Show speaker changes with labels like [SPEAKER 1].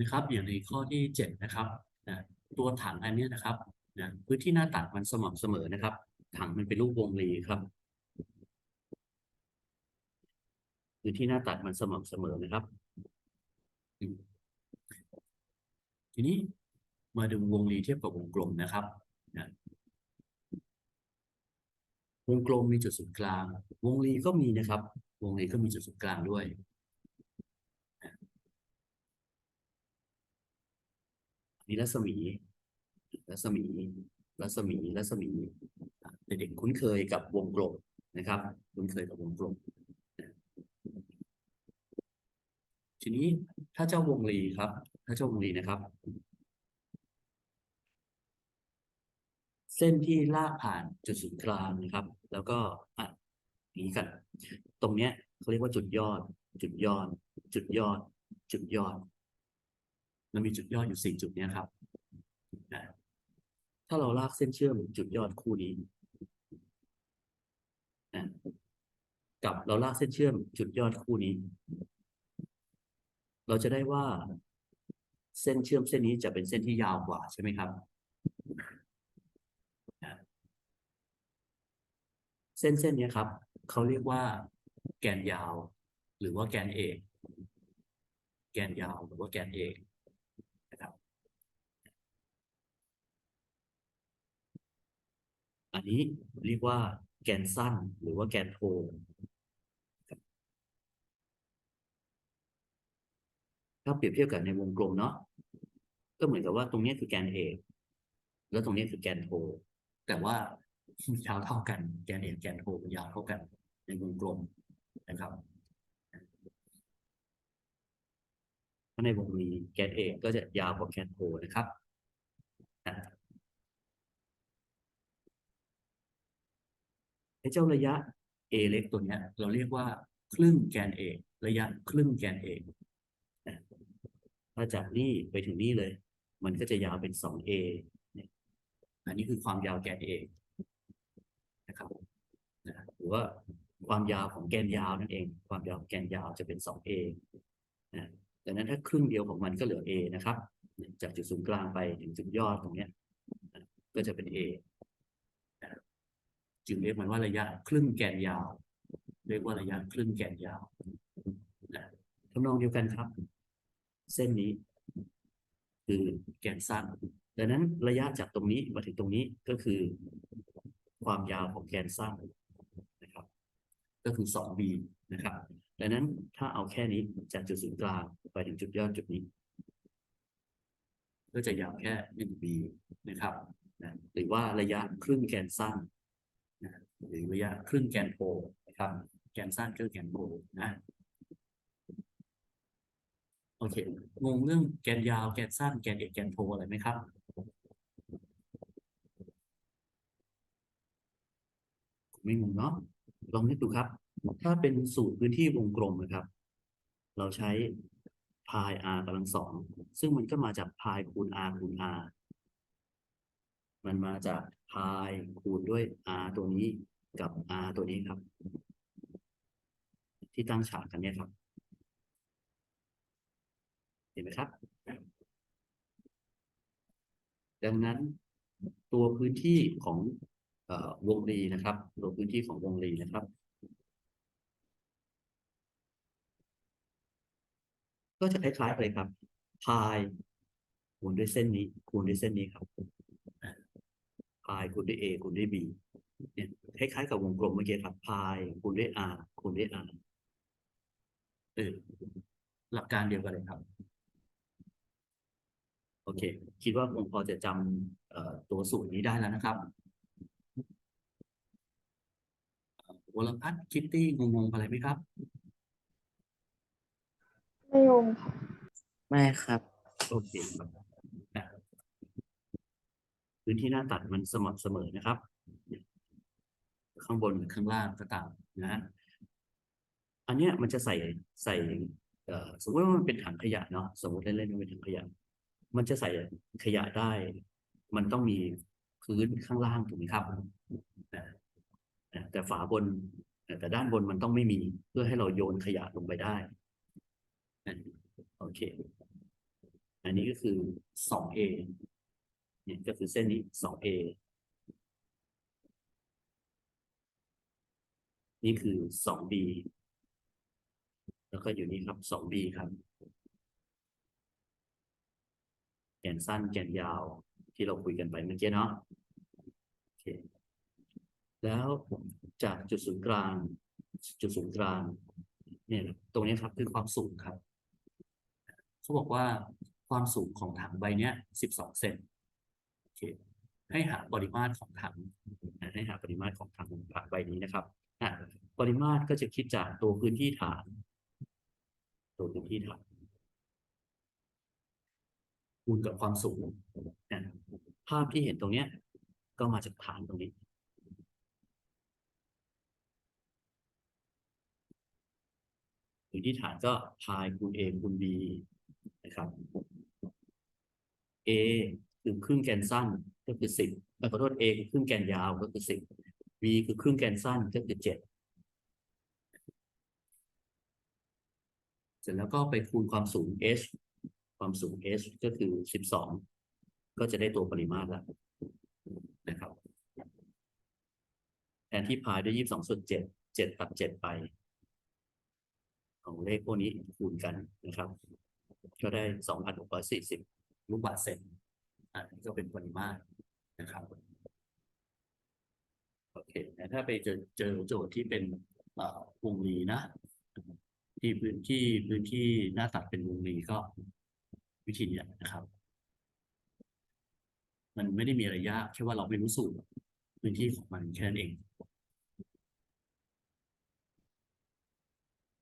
[SPEAKER 1] นะครับ อย่างในข้อที่เจ็ดนะครับนะตัวถังอันนี้นะครับนะพื้นที่หน้าตัดมันสม่ำเสมอนะครับ ถังมันเป็นรูปวงรีครับพื้นที่หน้าตัดมันสม่ำเสมอนะครับ ทีนี้มาดูวงรีเทียบกับวงกลมนะครับนะวงกลมมีจุดศูนย์กลาง วงรีก็มีนะครับ วงรีก็มีจุดศูนย์กลางด้วย นี่รัศมี รัศมี รัศมี รัศมี เด็กๆคุ้นเคยกับวงกลมนะครับ คุ้นเคยกับวงกลม ทีนี้ถ้าเจ้าวงรีครับ ถ้าเจ้าวงรีนะครับ เส้นที่ลากผ่านจุดศูนย์กลางนะครับ แล้วก็อะนี้กัน ตรงเนี้ยเขาเรียกว่าจุดยอด จุดยอด จุดยอด จุดยอด มันมีจุดยอดอยู่สี่จุดเนี้ยครับถ้าเราลากเส้นเชื่อมจุดยอดคู่นี้กับเราลากเส้นเชื่อมจุดยอดคู่นี้ เราจะได้ว่าเส้นเชื่อมเส้นนี้จะเป็นเส้นที่ยาวกว่าใช่ไหมครับ เส้นเส้นนี้ครับเขาเรียกว่า แกนยาว หรือว่าแกนเอกแกนยาวหรือว่าแกนเอกนะครับ อั นี้เรียกว่าแกนสั้นหรือว่าแกนโทครับถ้าเปรียบเทียบกับในวงกลมเนาะก็เหมือนกับว่าตรงนี้คือแกนเอกแล้วตรงนี้คือแกนโท แต่ว่ายาวเท่ากันแกนเอกแกนโทยาวเท่ากัน ในวงกลมนะครับถ้าในวงรีแกนเอกก็จะยาวกว่าแกนโทนะครับอะ ไอ้ เจ้าระยะ a เล็กตัวเนี้ย เราเรียกว่าครึ่งแกนเอระยะครึ่งแกนเอนะถ้าจากนี่ไปถึงนี่เลย มันก็จะยาวเป็น 2a เนี่ยอันนี้คือความยาวแกนเอนะครับนะหรือว่าความยาวของแกนยาวนั่นเอง ความยาวแกนยาวจะเป็น 2a นะดังนั้นถ้าครึ่งเดียวของมันก็เหลือ a นะครับ จากจุดศูนย์กลางไปถึงจุดยอดตรงนี้ก็จะเป็น a จึงเรียกมันว่าระยะครึ่งแกนยาว เรียกว่าระยะครึ่งแกนยาวนะทำนองเดียวกันครับ เส้นนี้ คือแกนสั้นดังนั้นระยะจากตรงนี้มาถึงตรงนี้ก็คือ ความยาวของแกนสั้นนะครับ ก็คือ 2b นะครับดังนั้นถ้าเอาแค่นี้จากจุดศูนย์กลางไปถึงจุดยอดจุดนี้ ก็จะยาวแค่ 1b นะครับนะหรือว่าระยะครึ่งแกนสั้น หรือระยะครึ่งแกนโพนะครับ แกนสั้นครึ่งแกนโพนะโอเค งงเรื่องแกนยาวแกนสั้นแกนเอกแกนโพอะไรไหมครับไม่งงเนาะลองนึกดูครับ ถ้าเป็นสูตรพื้นที่วงกลมนะครับ เราใช้พาย r กำลังสองซึ่งมันก็มาจากพายคูณ r คูณ r มันมาจากพายคูณด้วย r ตัวนี้กับ r ตัวนี้ครับ ที่ตั้งฉากกันเนี่ยครับ เห็นไหมครับ ดังนั้นตัวพื้นที่ของอวงรีนะครับ ตัวพื้นที่ของวงรีนะครับ ก็จะคล้ายๆเลยครับพายคูณด้วยเส้นนี้คูณด้วยเส้นนี้ครับ พายคูณด้วย a คูณด้วย b เนี่ยคล้ายๆกับวงกลมเมื่อกี้ครับพายคูณด้วย r คูณด้วย r เออหลักการเดียวกันเลยครับ โอเค คิดว่าคงพอจะจำเอ่อตัวสูตรนี้ได้แล้วนะครับเอ่อวรพัฒน์คิตตี้งงๆอะไรไหมครับ
[SPEAKER 2] ไม่งงค่ะ
[SPEAKER 3] ไม่ครับ
[SPEAKER 1] โอเคครับนะ พื้นที่หน้าตัดมันสม่ำเสมอนะครับ ข้างบนหรือข้างล่างก็ตามนะอันเนี้ยมันจะใส่ใส่เอ่อสมมติว่ามันเป็นถังขยะเนาะสมมติเล่นๆว่าเป็นถังขยะ มันจะใส่ขยะได้ มันต้องมีพื้นข้างล่างถูกไหมครับแต่ฝาบนแต่ด้านบนมันต้องไม่มีเพื่อให้เราโยนขยะลงไปได้โอเค อันนี้ก็คือสอง เนี่ยก็คือเส้นนี้สองเอนี่คือสองบีแล้วก็อยู่นี่ครับสองบีครับ แกนสั้นแกนยาวที่เราคุยกันไปเมื่อกี้เนาะโอเคแล้วจากจุดศูนย์กลาง จุดศูนย์กลางเนี่ยตรงนี้ครับคือความสูงครับ เขาบอกว่าความสูงของถังใบเนี้ยสิบสองเซน เคให้หาปริมาตรของถังนให้หาปริมาตรของถังถังใบนี้นะครับปริมาตรก็จะคิดจากตัวพื้นที่ฐาน ตัวพื้นที่ฐานคูณกับความสูงนะภาพที่เห็นตรงเนี้ย ก็มาจากฐานตรงนี้พื้นที่ฐานก็พายคูณ a คูณ b นะครับ a คือครึ่งแกนสั้นก็คือสิบขอโทษ a คือครึ่งแกนยาวก็คือสิบ b คือครึ่งแกนสั้นก็คือเจ็ดเสร็จแล้วก็ไปคูณความสูง h ความสูง h ก็คือสิบสองก็จะได้ตัวปริมาตรแล้วนะครับแทนที่พายด้วยยี่สิบสองส่วนเจ็ดเจ็ดตัดเจ็ดไปเอาเลขพวกนี้คูณกันนะครับ ก็ได้สองพันหกร้อยสี่สิบลูกบาศก์เซน อันนี้ก็เป็นปริมาตรนะครับโอเคแต่ถ้าไปเจอเจอโจทย์ที่เป็นอ่อวงรีนะ ที่พื้นที่พื้นที่หน้าตัดเป็นวงรีก็วิธีนี้นะครับ มันไม่ได้มีอะไรยากแค่ว่าเราไม่รู้สูตรพื้นที่ของมันแค่นั้นเอง